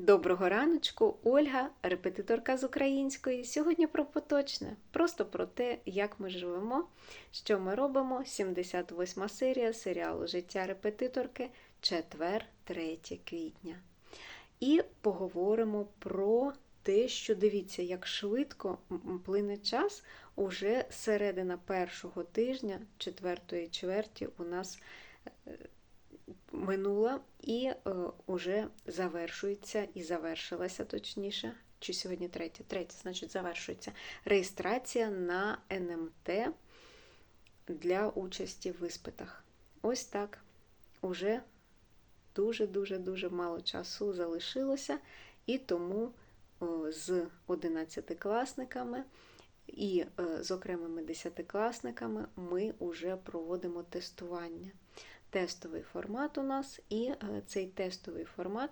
Доброго раночку, Ольга, репетиторка з української. Сьогодні про поточне, просто про те, як ми живемо, що ми робимо. 78 серія серіалу Життя репетиторки, четвер, 3 квітня. І поговоримо про те, що дивіться, як швидко плине час. Уже середина першого тижня, четвертої чверті, у нас е, минула і е, уже завершується і завершилася точніше. Чи сьогодні третє? Третє, значить, завершується реєстрація на НМТ для участі в іспитах. Ось так. Уже дуже-дуже-дуже мало часу залишилося, і тому з 11-класниками і е, з окремими 10-класниками ми вже проводимо тестування тестовий формат у нас, і е, цей тестовий формат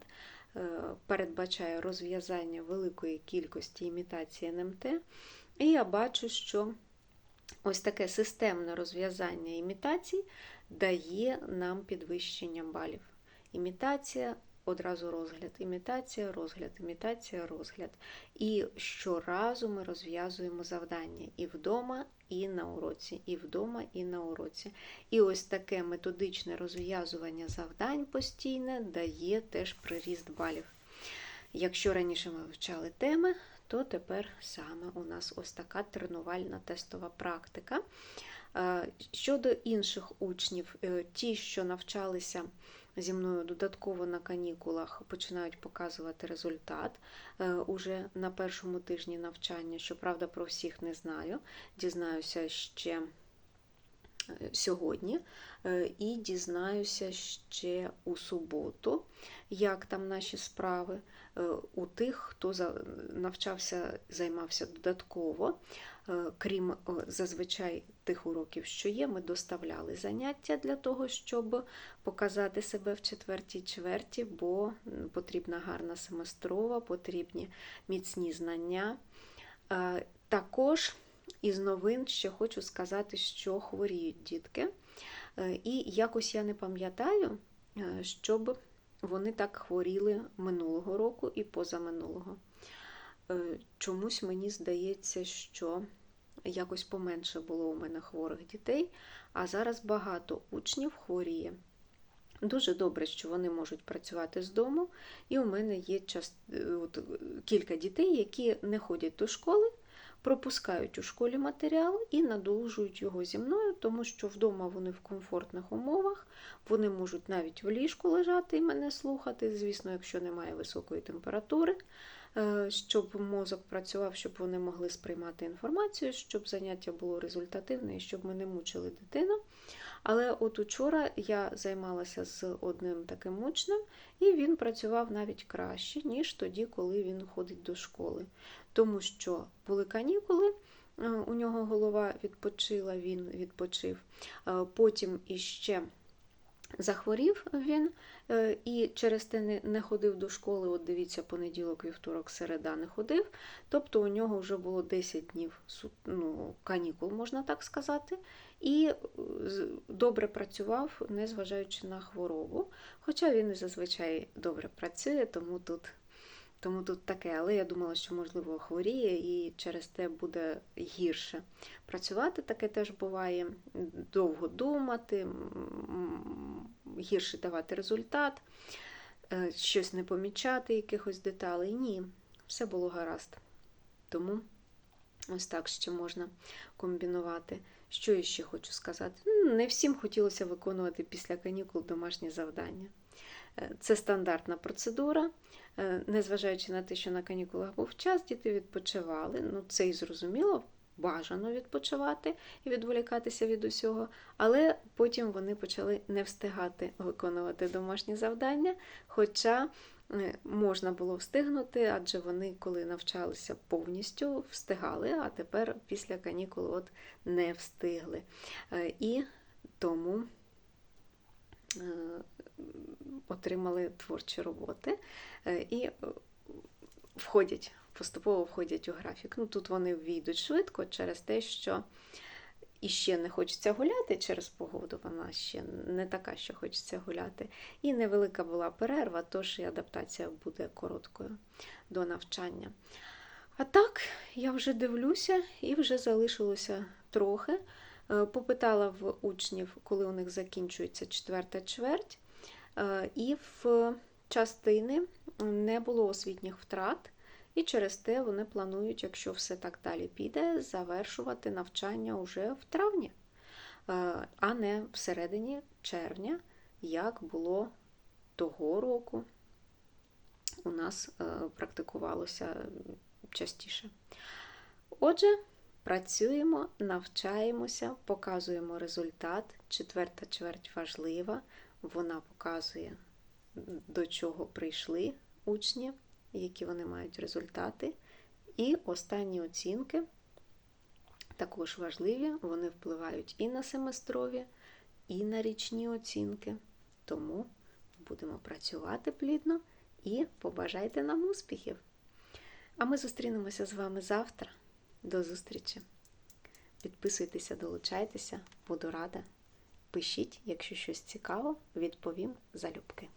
е, передбачає розв'язання великої кількості імітацій НМТ. І я бачу, що ось таке системне розв'язання імітацій дає нам підвищення балів. Імітація. Одразу розгляд, імітація, розгляд, імітація, розгляд. І щоразу ми розв'язуємо завдання і вдома, і на уроці, і вдома, і на уроці. І ось таке методичне розв'язування завдань постійне дає теж приріст балів. Якщо раніше ми вивчали теми, то тепер саме у нас ось така тренувальна тестова практика. Е, Щодо інших учнів, е, ті, що навчалися зі мною додатково на канікулах, починають показувати результат е, уже на першому тижні навчання. Щоправда, про всіх не знаю. Дізнаюся ще е, сьогодні е, і дізнаюся ще у суботу, як там наші справи. У тих, хто навчався, займався додатково, крім зазвичай тих уроків, що є, ми доставляли заняття для того, щоб показати себе в четвертій чверті, бо потрібна гарна семестрова, потрібні міцні знання. Також із новин ще хочу сказати, що хворіють дітки. Е, І якось я не пам'ятаю, е, щоб вони так хворіли минулого року і позаминулого. Е, Чомусь мені здається, що якось поменше було у мене хворих дітей, а зараз багато учнів хворіє. Дуже добре, що вони можуть працювати з дому, і у мене є час, е, от, кілька дітей, які не ходять до школи, пропускають у школі матеріал і надолужують його зі мною, тому що вдома вони в комфортних умовах, вони можуть навіть в ліжку лежати і мене слухати, звісно, якщо немає високої температури, щоб мозок працював, щоб вони могли сприймати інформацію, щоб заняття було результативне і щоб ми не мучили дитину. Але от учора я займалася з одним таким учнем, і він працював навіть краще, ніж тоді, коли він ходить до школи. Тому що були канікули, е, у нього голова відпочила, він відпочив. Е, Потім іще захворів він е, і через те не- ходив до школи. От дивіться, понеділок, вівторок, середа не ходив. Тобто у нього вже було 10 днів ну, канікул, можна так сказати. І е, добре працював, незважаючи на хворобу. Хоча він і зазвичай добре працює, тому тут, тому тут таке. Але я думала, що можливо хворіє і через те буде гірше працювати. Таке теж буває. Довго думати, гірше давати результат, е, щось не помічати, якихось деталей. Ні, все було гаразд. Тому ось так ще можна комбінувати. Що я ще хочу сказати? Не всім хотілося виконувати після канікул домашні завдання. Е, Це стандартна процедура. Е, Незважаючи на те, що на канікулах був час, діти відпочивали. Ну, це і зрозуміло, бажано відпочивати і відволікатися від усього. Але потім вони почали не встигати виконувати домашні завдання. Хоча е, можна було встигнути, адже вони, коли навчалися повністю, встигали, а тепер після канікул от не встигли. Е, І тому е, отримали творчі роботи і входять, поступово входять у графік. Ну, тут вони війдуть швидко через те, що і ще не хочеться гуляти через погоду, вона ще не така, що хочеться гуляти. І невелика була перерва, тож і адаптація буде короткою до навчання. А так, я вже дивлюся і вже залишилося трохи. Е, Попитала в учнів, коли у них закінчується четверта чверть, Е, і в частини не було освітніх втрат. І через те вони планують, якщо все так далі піде, завершувати навчання уже в травні, е, а не всередині червня, як було того року у нас е, практикувалося частіше. Отже, працюємо, навчаємося, показуємо результат. Четверта чверть важлива, вона показує, до чого прийшли учні які вони мають результати. І останні оцінки також важливі, вони впливають і на семестрові, і на річні оцінки. Тому будемо працювати плідно і побажайте нам успіхів! А ми зустрінемося з вами завтра. До зустрічі! Підписуйтеся, долучайтеся, буду рада. Пишіть, якщо щось цікаво, відповім залюбки.